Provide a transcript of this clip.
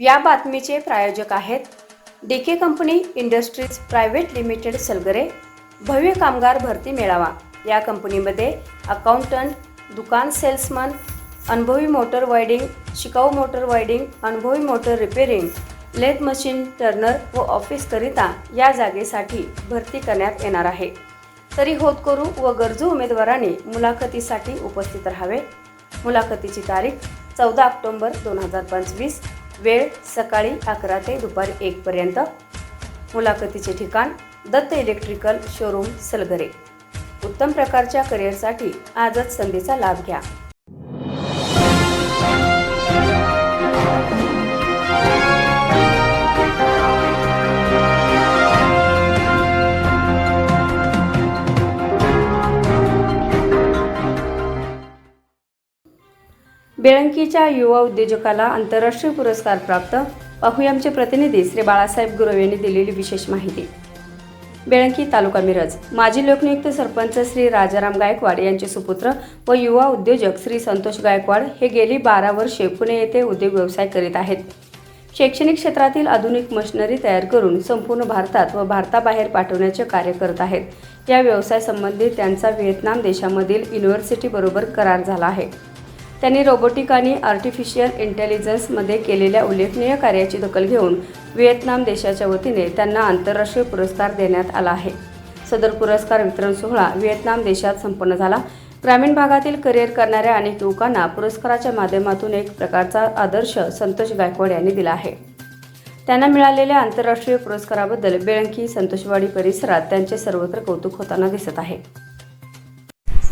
या बातमीचे प्रायोजक आहेत D K company industries private limited Salgare. भव्य कामगार भरती मेळावा. या कंपनीमध्ये अकाउंटंट दुकान सेल्समन अनुभवी मोटर वायडिंग शिकाऊ मोटर वायडिंग अनुभवी motor repairing lathe machine turner व ऑफिसकरिता या जागेसाठी भरती करण्यात येणार आहे. तरी होतकरू व गरजू उमेदवारांनी मुलाखतीसाठी उपस्थित राहावे. मुलाखतीची तारीख चौदा ऑक्टोंबर दोन हजार पंचवीस वेळ सकाळी अकरा ते दुपारी एकपर्यंत मुलाखतीचे ठिकाण दत्त इलेक्ट्रिकल शोरूम सलगरे. उत्तम प्रकारच्या करिअरसाठी आजच संधीचा लाभ घ्या. बेळंकीच्या युवा उद्योजकाला आंतरराष्ट्रीय पुरस्कार प्राप्त. पाहुयामचे प्रतिनिधी श्री बाळासाहेब गुरव यांनी दिलेली विशेष माहिती. बेळंकी तालुका मिरज. माजी लोकनियुक्त सरपंच श्री राजाराम गायकवाड यांचे सुपुत्र व युवा उद्योजक श्री संतोष गायकवाड हे गेली बारा वर्षे पुणे येथे उद्योग व्यवसाय करीत आहेत. शैक्षणिक क्षेत्रातील आधुनिक मशिनरी तयार करून संपूर्ण भारतात व भारताबाहेर पाठवण्याचे कार्य करत आहेत. या व्यवसाय त्यांचा व्हिएतनाम देशामधील युनिव्हर्सिटीबरोबर करार झाला आहे. त्यांनी रोबोटिक आणि आर्टिफिशियल इंटेलिजन्समध्ये केलेल्या उल्लेखनीय कार्याची दखल घेऊन व्हिएतनाम देशाच्या वतीने त्यांना आंतरराष्ट्रीय पुरस्कार देण्यात आला आहे. सदर पुरस्कार वितरण सोहळा व्हिएतनाम देशात संपन्न झाला. ग्रामीण भागातील करिअर करणाऱ्या अनेक युवकांना पुरस्काराच्या माध्यमातून एक प्रकारचा आदर्श संतोष गायकवाड यांनी दिला आहे. त्यांना मिळालेल्या आंतरराष्ट्रीय पुरस्काराबद्दल बेळंकी संतोषवाडी परिसरात त्यांचे सर्वत्र कौतुक होताना दिसत आहे.